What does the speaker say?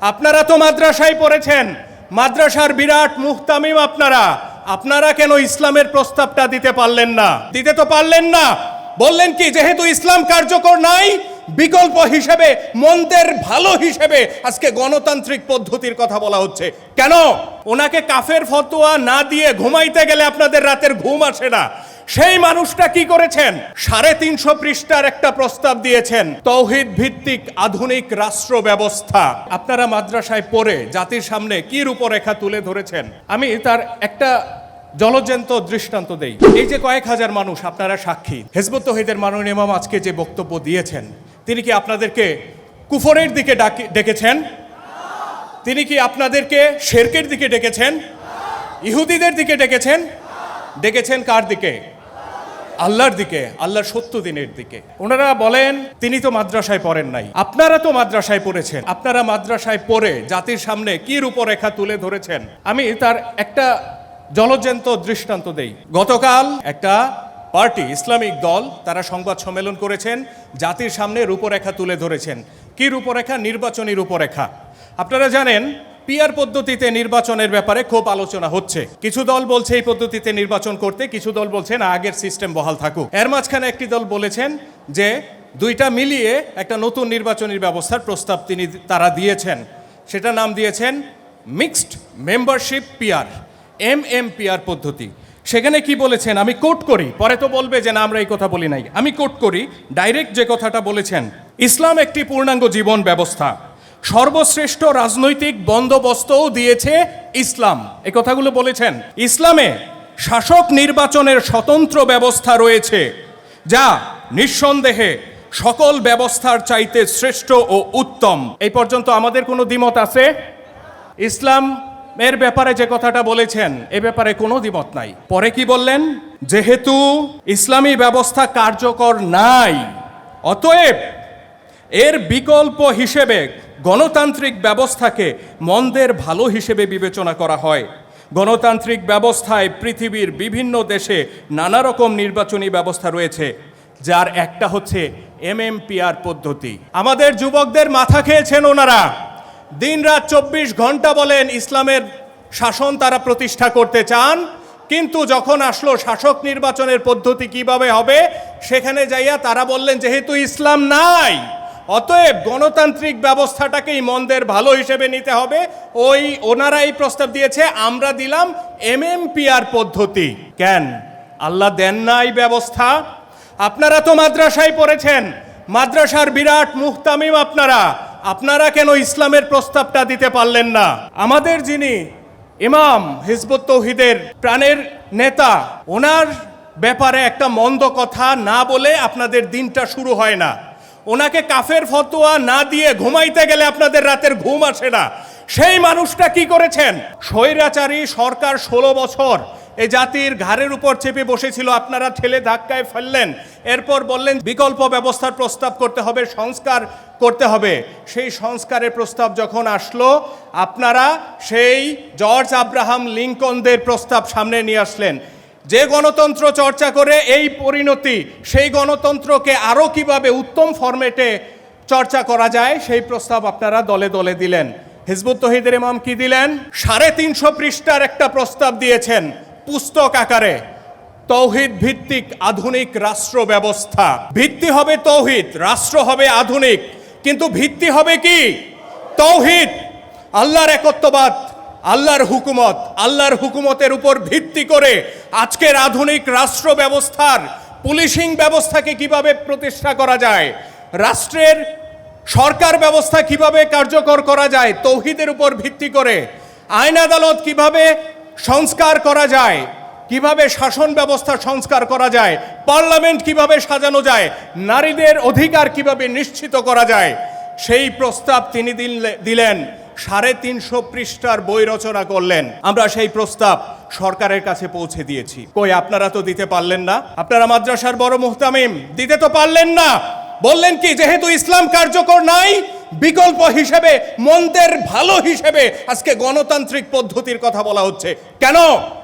আপনারা তো মাদ্রাসায় পড়েছেন। মাদ্রাসার বিরাট মুহতামিম আপনারা। আপনারা কেন ইসলামের প্রস্তাবটা দিতে পারলেন না? দিতে তো পারলেন না। বললেন কি, যেহেতু ইসলাম কার্যকর নাই, বিকল্প হিসেবে, মন্দের ভালো হিসেবে আজকে গণতান্ত্রিক পদ্ধতির কথা বলা হচ্ছে। কেন? ওনাকে কাফের ফতোয়া না দিয়ে ঘুমাইতে গেলে আপনাদের রাতের ঘুম আসে না। সেই মানুষটা কি করেছেন? সাড়ে তিনশো পৃষ্ঠার একটা প্রস্তাব দিয়েছেন, তৌহিদ ভিত্তিক আধুনিক রাষ্ট্র ব্যবস্থা। আপনারা মাদ্রাসায় পড়ে জাতির সামনে কি রূপরেখা তুলে ধরেছেন? আমি তার একটা জলজ্যান্ত দৃষ্টান্ত দেই। এই যে কয়েক হাজার মানুষ, আপনারা সাক্ষী। হেজবুত তহিদের মাননীয় ইমাম আজকে যে বক্তব্য দিয়েছেন, তিনি কি আপনাদেরকে কুফরের দিকে ডাকি- ডেকেছেন? তিনি কি আপনাদেরকে শেরকের দিকে ডেকেছেন? ইহুদিদের দিকে ডেকেছেন? ডেকেছেন কার দিকে? আল্লাহর দিকে, আল্লাহর সত্য দিনের দিকে। ওনারা বলেন, তিনি তো মাদ্রাসায় পড়েন নাই। আপনারা তো মাদ্রাসায় পড়েছেন। আপনারা মাদ্রাসায় পড়ে জাতির সামনে কি রূপরেখা তুলে ধরেছেন? আমি তার একটা জলজ্যান্ত দৃষ্টান্ত দেই। গতকাল একটা পার্টি, ইসলামিক দল, তারা সংবাদ সম্মেলন করেছেন, জাতির সামনে রূপরেখা তুলে ধরেছেন। কি রূপরেখা? নির্বাচনী রূপরেখা। আপনারা জানেন পিয়ার পদ্ধতিতে নির্বাচনের ব্যাপারে খুব আলোচনা হচ্ছে। কিছু দল বলছে এই পদ্ধতিতে নির্বাচন করতে, কিছু দল বলছে না, আগের সিস্টেম বহাল থাকুক। এর মাঝখানে একটি দল বলেছেন যে দুইটা মিলিয়ে একটা নতুন নির্বাচনী ব্যবস্থার প্রস্তাব তিনি তারা দিয়েছেন। সেটা নাম দিয়েছেন mixed membership peer M M peer পদ্ধতি। সেখানে কি বলেছেন? আমি কোট করি। পরে তো বলবে যে না, আমরা এই কথা বলি নাই। আমি কোট করি, ডাইরেক্ট যে কথাটা বলেছেন, ইসলাম একটি পূর্ণাঙ্গ জীবন ব্যবস্থা। সর্বশ্রেষ্ঠ রাজনৈতিক বন্দোবস্তও দিয়েছে ইসলাম। এই কথাগুলো বলেছেন। ইসলামে শাসক নির্বাচনের স্বতন্ত্র ব্যবস্থা রয়েছে, যা নিঃসন্দেহে সকল ব্যবস্থার চাইতে শ্রেষ্ঠ ও উত্তম। এই পর্যন্ত আমাদের কোনো দ্বিমত আছে? ইসলাম এর ব্যাপারে যে কথাটা বলেছেন, এ ব্যাপারে কোনো দ্বিমত নাই। পরে কি বললেন? যেহেতু ইসলামী ব্যবস্থা কার্যকর নাই, অতএব এর বিকল্প হিসেবে গণতান্ত্রিক ব্যবস্থাকে মন্দের ভালো হিসেবে বিবেচনা করা হয়। গণতান্ত্রিক ব্যবস্থায় পৃথিবীর বিভিন্ন দেশে নানা রকম নির্বাচনী ব্যবস্থা রয়েছে, যার একটা হচ্ছে এমএমপিআর পদ্ধতি। আমাদের যুবকদের মাথা খেয়েছেন ওনারা। দিনরাত চব্বিশ ঘণ্টা বলেন ইসলামের শাসন তারা প্রতিষ্ঠা করতে চান, কিন্তু যখন আসলো শাসক নির্বাচনের পদ্ধতি কীভাবে হবে, সেখানে যাইয়া তারা বললেন, যেহেতু ইসলাম নাই অতএব গণতান্ত্রিক ব্যবস্থাটাকেই মন্দের ভালো হিসেবে নিতে হবে। ওই ওনারা এই প্রস্তাব দিয়েছে, আমরা দিলাম এমএমপিআর পদ্ধতি। কেন? আল্লাহ দেন না এই ব্যবস্থা। আপনারা তো মাদ্রাসায় পড়েছেন। মাদ্রাসার বিরাট মুহতামিম আপনারা। আপনারা কেন ইসলামের প্রস্তাবটা দিতে পারলেন না? আমাদের যিনি ইমাম হিজবুত তৌহিদের প্রাণের নেতা, ওনার ব্যাপারে একটা মন্দ কথা না বলে আপনাদের দিনটা শুরু হয় না। ওনাকে কাফের ফতোয়া না দিয়ে ঘুমাইতে গেলে আপনাদের রাতের ঘুম আসে না। সেই মানুষটা কি করেছেন? স্বৈরাচারী সরকার ষোলো বছর এ জাতির ঘাড়ের উপর চেপে বসেছিল, আপনারা ঠেলে ধাক্কায় ফেললেন। এরপর বললেন, বিকল্প ব্যবস্থার প্রস্তাব করতে হবে, সংস্কার করতে হবে। সেই সংস্কারের প্রস্তাব যখন আসলো, আপনারা সেই জর্জ আব্রাহাম লিঙ্কনদের প্রস্তাব সামনে নিয়ে আসলেন। যে গণতন্ত্র চর্চা করে এই পরিণতি, সেই গণতন্ত্রকে আরও কীভাবে উত্তম ফরম্যাটে চর্চা করা যায়, সেই প্রস্তাব আপনারা দলে দলে দিলেন। হিজবুত তহিদের ইমাম কি দিলেন? সাড়ে তিনশো পৃষ্ঠার একটা প্রস্তাব দিয়েছেন পুস্তক আকারে, তৌহিদ ভিত্তিক আধুনিক রাষ্ট্র ব্যবস্থা। ভিত্তি হবে তৌহিদ, রাষ্ট্র হবে আধুনিক। কিন্তু ভিত্তি হবে কি? তৌহিদ, আল্লাহর একত্ববাদ। আল্লাহর হুকুমত, আল্লাহর হুকুমতের উপর ভিত্তি করে আজকের আধুনিক রাষ্ট্র ব্যবস্থার পুলিশিং ব্যবস্থাকে কীভাবে প্রতিষ্ঠা করা যায়, রাষ্ট্রের সরকার ব্যবস্থা কীভাবে কার্যকর করা যায়, তৌহিদের উপর ভিত্তি করে আইন আদালত কীভাবে সংস্কার করা যায়, কীভাবে শাসন ব্যবস্থা সংস্কার করা যায়, পার্লামেন্ট কীভাবে সাজানো যায়, নারীদের অধিকার কীভাবে নিশ্চিত করা যায়, সেই প্রস্তাব তিনি দিলে- দিলেন। সাড়ে তিনশো পৃষ্ঠার বই রচনা করলেন। আমরা সেই প্রস্তাব সরকারের কাছে পৌঁছে দিয়েছি। কই, আপনারা তো দিতে পারলেন না? আপনারা মাদ্রাসার বড় মুহতামিম, দিতে তো পারলেন না। বললেন কি, যেহেতু ইসলাম কার্যকর নাই, বিকল্প হিসেবে, মন্দের ভালো হিসেবে আজকে গণতান্ত্রিক পদ্ধতির কথা বলা হচ্ছে। কেন?